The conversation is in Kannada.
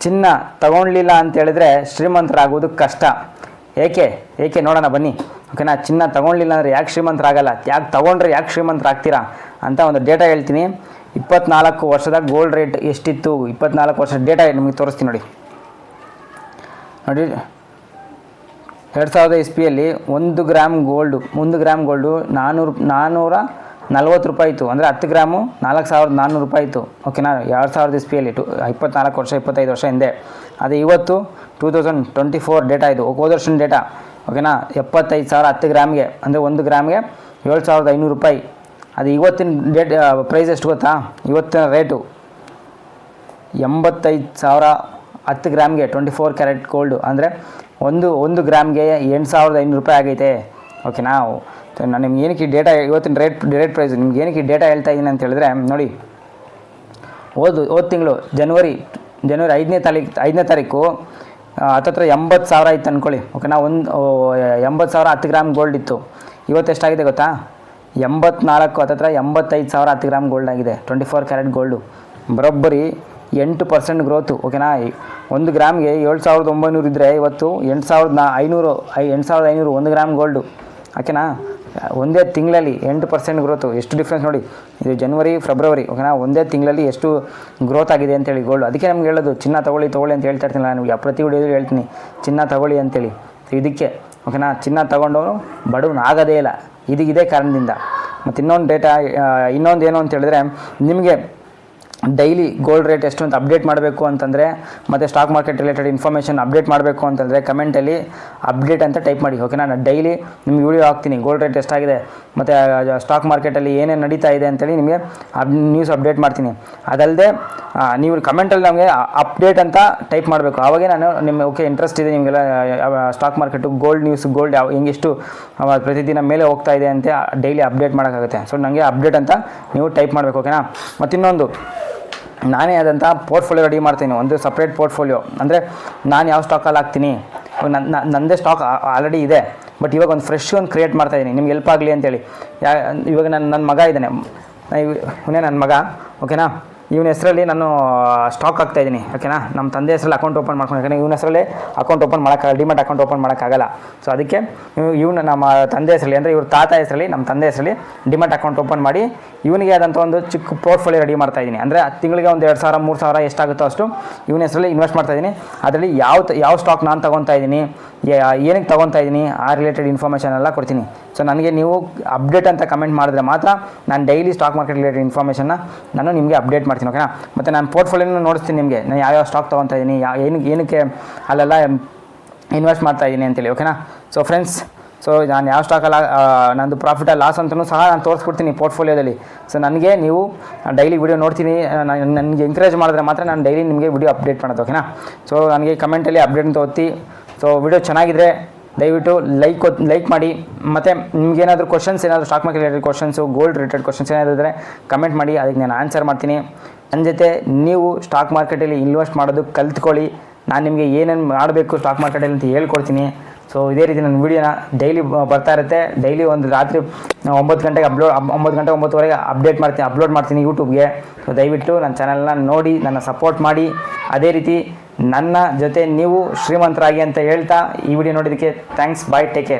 ಚಿನ್ನ ತಗೊಳ್ಲಿಲ್ಲ ಅಂತ ಹೇಳಿದ್ರೆ ಶ್ರೀಮಂತರಾಗೋದು ಕಷ್ಟ. ಏಕೆ? ಏಕೆ? ನೋಡೋಣ, ಬನ್ನಿ. ಓಕೆನಾ? ಚಿನ್ನ ತಗೊಳ್ಲಿಲ್ಲ ಅಂದರೆ ಯಾಕೆ ಶ್ರೀಮಂತರಾಗಲ್ಲ? ಯಾಕೆ ತಗೊಂಡ್ರೆ ಯಾಕೆ ಶ್ರೀಮಂತರಾಗ್ತೀರಾ ಅಂತ ಒಂದು ಡೇಟಾ ಹೇಳ್ತೀನಿ. ಇಪ್ಪತ್ನಾಲ್ಕು ವರ್ಷದ ಗೋಲ್ಡ್ ರೇಟ್ ಎಷ್ಟಿತ್ತು? ಇಪ್ಪತ್ನಾಲ್ಕು ವರ್ಷದ ಡೇಟಾ ನಿಮಗೆ ತೋರಿಸ್ತೀನಿ ನೋಡಿ. ನೋಡಿ. ಎರಡು ಸಾವಿರದ ಇಸ್ಪಿಯಲ್ಲಿ ಒಂದು ಗ್ರಾಮ್ ಗೋಲ್ಡು ಒಂದು ಗ್ರಾಮ್ ಗೋಲ್ಡು ನಾನ್ನೂರು ನಾನ್ನೂರ ನಲ್ವತ್ತು ರೂಪಾಯಿ ಇತ್ತು. ಅಂದರೆ ಹತ್ತು ಗ್ರಾಮು ನಾಲ್ಕು ಸಾವಿರದ ನಾನ್ನೂರು ರೂಪಾಯಿ ಇತ್ತು. ಓಕೆನಾ ಎರಡು ಸಾವಿರದ ಇಸ್ಪಿಯಲ್ಲಿ ಟು, ಇಪ್ಪತ್ನಾಲ್ಕು ವರ್ಷ, ಇಪ್ಪತ್ತೈದು ವರ್ಷ ಹಿಂದೆ. ಅದು ಇವತ್ತು two thousand twenty four data ಇದು. ಹೋದ ವರ್ಷದ ಡೇಟಾ ಓಕೆನಾ ಎಪ್ಪತ್ತೈದು ಸಾವಿರ ಹತ್ತು ಗ್ರಾಮ್ಗೆ, ಅಂದರೆ ಒಂದು ಗ್ರಾಮ್ಗೆ ಏಳು ಸಾವಿರದ ಐನೂರು ರೂಪಾಯಿ. ಅದು ಇವತ್ತಿನ ಡೇಟ್ ಪ್ರೈಸ್ ಎಷ್ಟು ಗೊತ್ತಾ? ಇವತ್ತಿನ ರೇಟು ಎಂಬತ್ತೈದು ಸಾವಿರ ಹತ್ತು ಗ್ರಾಮ್ಗೆ ಟ್ವೆಂಟಿ ಫೋರ್ ಕ್ಯಾರೆಟ್ ಗೋಲ್ಡು ಅಂದರೆ ಒಂದು ಒಂದು ಗ್ರಾಮ್ಗೆ ಎಂಟು ಸಾವಿರದ ಐನೂರು ರೂಪಾಯಿ ಆಗೈತೆ. ಓಕೆನಾ ನಾನು ನಿಮ್ಗೆ ಏನಕ್ಕೆ ಡೇಟಾ ಇವತ್ತಿನ ರೇಟ್ ರೇಟ್ ಪ್ರೈಸ್ ನಿಮ್ಗೆ ಏನಕ್ಕೆ ಡೇಟಾ ಹೇಳ್ತಾ ಇದ್ದೀನಿ ಅಂತ ಹೇಳಿದ್ರೆ, ನೋಡಿ. ಓದು, ಹೋದ ತಿಂಗಳು ಜನವರಿ ಜನವರಿ ಐದನೇ ತಾರೀಕು ಐದನೇ ತಾರೀಕು ಹತ್ತತ್ರ ಎಂಬತ್ತು ಸಾವಿರ ಇತ್ತು ಅಂದ್ಕೊಳ್ಳಿ ಓಕೆನಾ ಒಂದು ಎಂಬತ್ತು ಸಾವಿರ ಹತ್ತು ಗ್ರಾಮ್ ಗೋಲ್ಡ್ ಇತ್ತು. ಇವತ್ತು ಎಷ್ಟಾಗಿದೆ ಗೊತ್ತಾ? ಎಂಬತ್ನಾಲ್ಕು, ಹತ್ತತ್ರ ಎಂಬತ್ತೈದು ಸಾವಿರ ಹತ್ತು ಗ್ರಾಮ್ ಗೋಲ್ಡ್ ಆಗಿದೆ. ಟ್ವೆಂಟಿ ಫೋರ್ ಕ್ಯಾರೆಟ್ ಗೋಲ್ಡು ಬರೋಬ್ಬರಿ ಎಂಟು ಪರ್ಸೆಂಟ್ ಗ್ರೋತು ಓಕೆನಾ ಒಂದು ಗ್ರಾಮ್ಗೆ ಏಳು ಸಾವಿರದ ಒಂಬೈನೂರು ಇದ್ದರೆ ಇವತ್ತು ಎಂಟು ಸಾವಿರದ ನಾ ಐನೂರು, ಐ ಎಂಟು ಸಾವಿರದ ಐನೂರು ಒಂದು ಗ್ರಾಮ್ ಗೋಲ್ಡು ಓಕೆನಾ? ಒಂದೇ ತಿಂಗಳಲ್ಲಿ ಎಂಟು ಪರ್ಸೆಂಟ್ ಗ್ರೋತು ಎಷ್ಟು ಡಿಫ್ರೆನ್ಸ್ ನೋಡಿ. ಇದು ಜನವರಿ ಫೆಬ್ರವರಿ ಓಕೆನಾ? ಒಂದೇ ತಿಂಗಳಲ್ಲಿ ಎಷ್ಟು ಗ್ರೋತ್ ಆಗಿದೆ ಅಂತೇಳಿ ಗೋಲ್ಡ್ ಅದಕ್ಕೆ ನಮ್ಗೆ ಹೇಳೋದು, ಚಿನ್ನ ತಗೊಳ್ಳಿ ತಗೊಳ್ಳಿ ಅಂತ ಹೇಳ್ತಾ ಇರ್ತೀನಿ ನಾನು ಪ್ರತಿ ವಿಡಿಯೋದಲ್ಲಿ ಹೇಳ್ತೀನಿ. ಚಿನ್ನ ತಗೊಳ್ಳಿ ಅಂತೇಳಿ. ಇದಕ್ಕೆ, ಓಕೆನಾ? ಚಿನ್ನ ತೊಗೊಂಡವನು ಬಡವನು ಆಗೋದೇ ಇಲ್ಲ. ಇದಕ್ಕೆ ಇದೇ ಕಾರಣದಿಂದ. ಮತ್ತು ಇನ್ನೊಂದು ಡೇಟಾ ಇನ್ನೊಂದು ಏನು ಅಂತ ಹೇಳಿದ್ರೆ, ನಿಮಗೆ ಡೈಲಿ ಗೋಲ್ಡ್ ರೇಟ್ ಎಷ್ಟು ಅಂತ ಅಪ್ಡೇಟ್ ಮಾಡಬೇಕು ಅಂತಂದರೆ, ಮತ್ತು stock market related information update ಮಾಡಬೇಕು ಅಂತಂದರೆ ಕಮೆಂಟಲ್ಲಿ ಅಪ್ಡೇಟ್ ಅಂತ ಟೈಪ್ ಮಾಡಿ ಓಕೆನಾ ನಾನು ಡೈಲಿ ನಿಮ್ಗೆ ವಿಡಿಯೋ ಹಾಕ್ತೀನಿ, ಗೋಲ್ಡ್ ರೇಟ್ ಎಷ್ಟಾಗಿದೆ, ಮತ್ತು ಸ್ಟಾಕ್ ಮಾರ್ಕೆಟಲ್ಲಿ ಏನೇನು ನಡೀತಾ ಇದೆ ಅಂತೇಳಿ ನಿಮಗೆ ಅಪ್ ನ್ಯೂಸ್ ಅಪ್ಡೇಟ್ ಮಾಡ್ತೀನಿ. ಅದಲ್ಲದೆ ನೀವು ಕಮೆಂಟಲ್ಲಿ ನಮಗೆ ಅಪ್ಡೇಟ್ ಅಂತ ಟೈಪ್ ಮಾಡಬೇಕು. ಆವಾಗೇ ನಾನು ನಿಮ್ಮ ಓಕೆ ಇಂಟ್ರೆಸ್ಟ್ ಇದೆ ನಿಮಗೆಲ್ಲ stock market, gold news gold ಯಾವ ಹೆಂಗೆಷ್ಟು ಪ್ರತಿದಿನ ಮೇಲೆ ಹೋಗ್ತಾ ಇದೆ ಅಂತ ಡೈಲಿ ಅಪ್ಡೇಟ್ ಮಾಡೋಕ್ಕಾಗುತ್ತೆ. ಸೊ ನನಗೆ ಅಪ್ಡೇಟ್ ಅಂತ ನೀವು ಟೈಪ್ ಮಾಡಬೇಕು ಓಕೆನಾ ಮತ್ತು ಇನ್ನೊಂದು ನಾನೇ ಆದಂಥ ಪೋರ್ಟ್ಫೋಲಿಯೋ ರೆಡಿ ಮಾಡ್ತೀನಿ, ಒಂದು ಸಪ್ರೇಟ್ ಪೋರ್ಟ್ಫೋಲಿಯೋ ಅಂದರೆ ನಾನು ಯಾವ ಸ್ಟಾಕಲ್ಲಿ ಹಾಕ್ತೀನಿ? ನನ್ನ ನನ್ನದೇ ಸ್ಟಾಕ್ ಆಲ್ರೆಡಿ ಇದೆ ಬಟ್ ಇವಾಗ ಒಂದು ಫ್ರೆಶ್ ಒಂದು ಕ್ರಿಯೇಟ್ ಮಾಡ್ತಾಯಿದ್ದೀನಿ ನಿಮ್ಗೆ ಹೆಲ್ಪ್ ಆಗಲಿ ಅಂತೇಳಿ. ಯಾ, ಇವಾಗ ನನ್ನ ನನ್ನ ಮಗ ಇದ್ದಾನೆ. ಇವನೇ ನನ್ನ ಮಗ ಓಕೆನಾ ಇವನ ಹೆಸರಲ್ಲಿ ನಾನು ಸ್ಟಾಕ್ ಹಾಕ್ತಾ ಇದ್ದೀನಿ ಓಕೆನಾ ನಮ್ಮ ತಂದೆ ಹೆಸರಲ್ಲಿ ಅಕೌಂಟ್ ಓಪನ್ ಮಾಡ್ಕೊಂಡು, ಯಾಕಂದರೆ ಇವನ ಹೆಸರಲ್ಲಿ ಅಕೌಂಟ್ ಓಪನ್ ಮಾಡೋಕ್ಕಾಗಲ್ಲ ಡಿಮೆಟ್ ಅಕೌಂಟ್ ಓಪನ್ ಮಾಡೋಕ್ಕಾಗಲ್ಲ ಸೊ ಅದಕ್ಕೆ ಇವನ ನಮ್ಮ ತಂದೆ ಹೆಸರಲ್ಲಿ, ಅಂದರೆ ಇವ್ರ ತಾತ ಹೆಸರಲ್ಲಿ ನಮ್ಮ ತಂದೆ ಹೆಸರಲ್ಲಿ ಡಿಮೆಟ್ ಅಕೌಂಟ್ ಓಪನ್ ಮಾಡಿ ಇವನಿಗೆ ಆದಂಥ ಒಂದು ಚಿಕ್ಕ ಪೋರ್ಟ್ಫೋಲಿಯೋ ರೆಡಿ ಮಾಡ್ತಾ ಇದ್ದೀನಿ. ಅಂದರೆ ತಿಂಗಳಿಗೆ ಒಂದು ಎರಡು ಸಾವಿರ, ಮೂರು ಸಾವಿರ ಎಷ್ಟಾಗುತ್ತೋ ಅಷ್ಟು ಇವನ ಹೆಸರಲ್ಲಿ ಇನ್ವೆಸ್ಟ್ ಮಾಡ್ತಾ ಇದ್ದೀನಿ. ಅದರಲ್ಲಿ ಯಾವ ಯಾವ ಸ್ಟಾಕ್ ನಾನು ತೊಗೊತಾ ಇದ್ದೀನಿ ಏನಕ್ಕೆ ತೊಗೊತಾ ಇದ್ದೀನಿ, ಆ ರಿಲೇಟೆಡ್ ಇನ್ಫಾರ್ಮೇಷನ್ ಎಲ್ಲ ಕೊಡ್ತೀನಿ. ಸೊ ನನಗೆ ನೀವು ಅಪ್ಡೇಟ್ ಅಂತ ಕಮೆಂಟ್ ಮಾಡಿದ್ರೆ ಮಾತ್ರ ನಾನು ಡೈಲಿ ಸ್ಟಾಕ್ ಮಾರ್ಕೆಟ್ ರಿಲೇಟೆಡ್ ಇನ್ಫಾರ್ಮೇಷನ್ನ ನಾನು ನಿಮಗೆ ಅಪ್ಡೇಟ್ ಮಾಡ್ತೀನಿ. ಓಕೆನಾ ಮತ್ತು ನಾನು ಪೋರ್ಟ್ಫೋಲಿಯೋನು ನೋಡಿಸ್ತೀನಿ ನಿಮಗೆ. ನಾನು ಯಾವ್ಯಾವ ಸ್ಟಾಕ್ ತೊಗೊತಾ ಇದ್ದೀನಿ ಯಾವ ಏನಕ್ಕೆ ಅಲ್ಲೆಲ್ಲ ಇನ್ವೆಸ್ಟ್ ಮಾಡ್ತಾ ಇದ್ದೀನಿ ಅಂತೇಳಿ ಓಕೆನಾ ಸೊ ಫ್ರೆಂಡ್ಸ್ ಸೊ ನಾನು ಯಾವ ಸ್ಟಾಕಲ್ಲ ನಂದು ಪ್ರಾಫಿಟ್ ಲಾಸ್ ಅಂತಲೂ ಸಹ ನಾನು ತೋರಿಸ್ಬಿಡ್ತೀನಿ ಪೋರ್ಟ್ಫೋಲಿಯೋದಲ್ಲಿ ಸೊ ನನಗೆ ನೀವು ಡೈಲಿ ವಿಡಿಯೋ ನೋಡ್ತೀನಿ ನಾನು ನನಗೆ ಎಂಕರೇಜ್ ಮಾಡಿದ್ರೆ ಮಾತ್ರ ನಾನು ಡೈಲಿ ನಿಮಗೆ ವಿಡಿಯೋ ಅಪ್ಡೇಟ್ ಮಾಡೋದು ಓಕೆನಾ ಸೊ ನನಗೆ ಕಮೆಂಟಲ್ಲಿ ಅಪ್ಡೇಟ್ ಅಂತ ಓದ್ತಿ ಸೊ ವೀಡಿಯೋ ಚೆನ್ನಾಗಿದ್ರೆ ದಯವಿಟ್ಟು ಲೈಕ್ ಲೈಕ್ ಮಾಡಿ. ಮತ್ತು ನಿಮ್ಗೇನಾದರೂ ಕ್ವಶನ್ಸ್ ಏನಾದರೂ stock market related questions gold related questions ಏನಾದರೂ ಇದ್ದರೆ ಕಮೆಂಟ್ ಮಾಡಿ. ಅದಕ್ಕೆ ನಾನು ಆನ್ಸರ್ ಮಾಡ್ತೀನಿ. ನನ್ನ ಜೊತೆ ನೀವು ಸ್ಟಾಕ್ ಮಾರ್ಕೆಟಲ್ಲಿ ಇನ್ವೆಸ್ಟ್ ಮಾಡೋದು ಕಲ್ತ್ಕೊಳ್ಳಿ. ನಾನು ನಿಮಗೆ ಏನೇನು ಮಾಡಬೇಕು ಸ್ಟಾಕ್ ಮಾರ್ಕೆಟಲ್ಲಿ ಅಂತ ಹೇಳ್ಕೊಡ್ತೀನಿ. ಸೊ ಇದೇ ರೀತಿ ನನ್ನ ವೀಡಿಯೋನ ಡೈಲಿ ಬರ್ತಾ ಇರುತ್ತೆ. ಡೈಲಿ ಒಂದು ರಾತ್ರಿ ಒಂಬತ್ತು ಗಂಟೆಗೆ ಅಪ್ಲೋಡ್ ಒಂಬತ್ತು ಗಂಟೆ ಒಂಬತ್ತುವರೆಗೆ ಅಪ್ಡೇಟ್ ಮಾಡ್ತೀನಿ ಅಪ್ಲೋಡ್ ಮಾಡ್ತೀನಿ ಯೂಟ್ಯೂಬ್ಗೆ ಸೊ ದಯವಿಟ್ಟು ನನ್ನ ಚಾನಲ್ನ ನೋಡಿ, ನನ್ನ ಸಪೋರ್ಟ್ ಮಾಡಿ. ಅದೇ ರೀತಿ ನನ್ನ ಜೊತೆ ನೀವು ಶ್ರೀಮಂತರಾಗಿ ಅಂತ ಹೇಳ್ತಾ ಈ ವಿಡಿಯೋ ನೋಡಿದ್ದಕ್ಕೆ ಥ್ಯಾಂಕ್ಸ್ ಬಾಯ್ ಟೇಕ್ ಕೇರ್